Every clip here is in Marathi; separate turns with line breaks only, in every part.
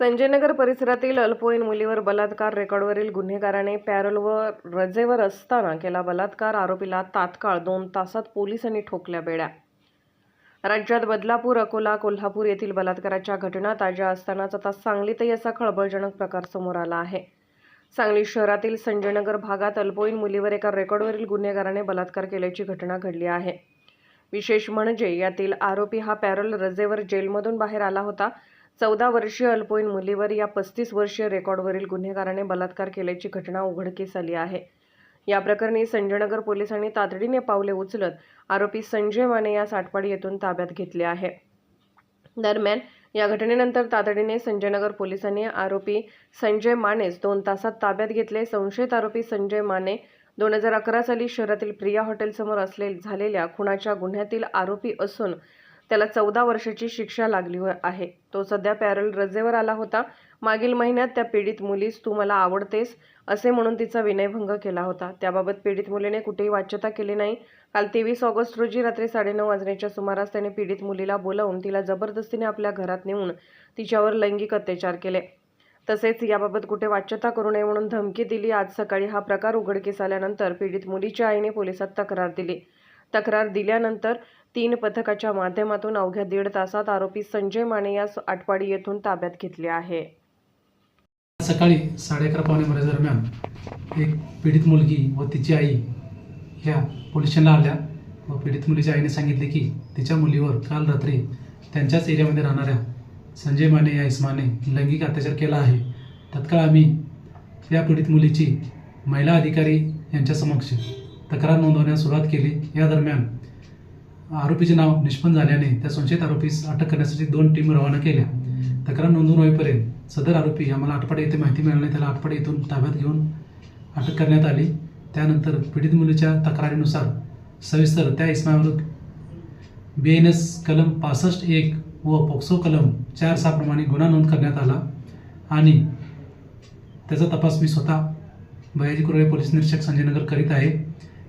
संजयनगर परिसरातील अल्पवयीन मुलीवर बलात्कार रेकॉर्डवरील गुन्हेगाराने पॅरलवर रजेवर असताना केला बलात्कार आरोपीला तात्काळ दोन तासात पोलिसांनी ठोकल्या बेड्या. राज्यात बदलापूर अकोला कोल्हापूर येथील बलात्काराच्या घटना ताज्या असतानाच आता सांगलीतही असा खळबळजनक प्रकार समोर आला आहे. सांगली शहरातील संजयनगर भागात अल्पवयीन मुलीवर एका रेकॉर्डवरील गुन्हेगाराने बलात्कार केल्याची घटना घडली आहे. विशेष म्हणजे यातील आरोपी हा पॅरोल रजेवर जेलमधून बाहेर आला होता. चौदा वर्षीय अल्पवयीन मुलीवर या पस्तीस वर्षीय रेकॉर्डवरील गुन्हेगाराने बलात्कार केल्याची घटना उघडकीस आली आहे. या प्रकरणी संजयनगर पोलिसांनी तातडीने पावले उचलत आरोपी संजय माने या साठपाडी येथून ताब्यात घेतले आहे. दरम्यान या घटनेनंतर तातडीने संजयनगर पोलिसांनी आरोपी संजय मानेस दोन तासात ताब्यात घेतले. संशयित आरोपी संजय माने दोन हजार अकरा साली शहरातील प्रिया हॉटेलसमोर असले झालेल्या खुनाच्या गुन्ह्यातील आरोपी असून त्याला चौदा वर्षाची शिक्षा लागली हो- आहे. तो सध्या पॅरल रजेवर आला होता. मागील महिन्यात त्या पीडित मुलीस तू मला आवडतेस असे म्हणून तिचा विनयभंग केला होता. त्याबाबत पीडित मुलीने कुठेही वाच्यता केली नाही. काल तेवीस ऑगस्ट रोजी रात्री साडेनऊ वाजण्याच्या सुमारास त्याने पीडित मुलीला बोलावून तिला जबरदस्तीने आपल्या घरात नेऊन तिच्यावर लैंगिक अत्याचार केले. तसेच याबाबत कुठे वाच्यता करू नये म्हणून धमकी दिली. आज सकाळी हा प्रकार उघडकीस आल्यानंतर पीडित मुलीच्या आईने पोलिसात तक्रार दिली. तक्रार दिल्यानंतर तीन पथकाच्या माध्यमातून अवघ्या दीड तासात आरोपी संजय माने यास आटपाडी येथून ताब्यात घेतले आहे.
सकाळी साडे अकरा पावणे बारा दरम्यान एक पीडित मुलगी व तिची आई ह्या पोलिसांना आल्या व पीडित मुलीच्या आईने सांगितले की तिच्या मुलीवर काल रात्री त्यांच्याच एरियामध्ये राहणाऱ्या संजय माने या इस्माने लैंगिक अत्याचार केला आहे. तत्काळ आम्ही या पीडित मुलीची महिला अधिकारी यांच्यासमक्ष तक्रार नोंदवण्यास सुरुवात केली. या दरम्यान आरोपीचे नाव निष्पन्न झाल्याने त्या संशयित आरोपीस अटक करण्यासाठी दोन टीम रवाना केल्या. तक्रार नोंदवून होईपर्यंत सदर आरोपी आम्हाला आटपाडी येथे माहिती मिळाल्याने त्याला आटपाडी येथून ताब्यात घेऊन अटक करण्यात आली. त्यानंतर पीडित मुलीच्या तक्रारीनुसार सविस्तर त्या इस्मावर बी एन एस कलम पासष्ट एक व पोक्सो कलम चार सहाप्रमाणे गुन्हा नोंद करण्यात आला आणि त्याचा तपास मी स्वतः बयाजी कुरळे पोलीस निरीक्षक संजयनगर करीत आहे.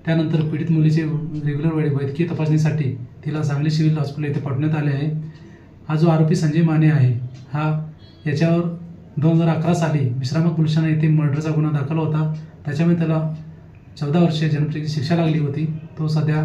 त्यानंतर पीडित मुलीचे रेग्युलर वेळी वैद्यकीय तपासणीसाठी तिला सांगली सिव्हिल हॉस्पिटल येथे पाठवण्यात आले आहे. हा जो आरोपी संजय माने आहे हा याच्यावर दोन हजार अकरा साली विश्रामक पोलिसांना येथे मर्डरचा गुन्हा दाखल होता. त्याच्यामुळे त्याला चौदा वर्षे जन्मठेची शिक्षा लागली होती. तो सध्या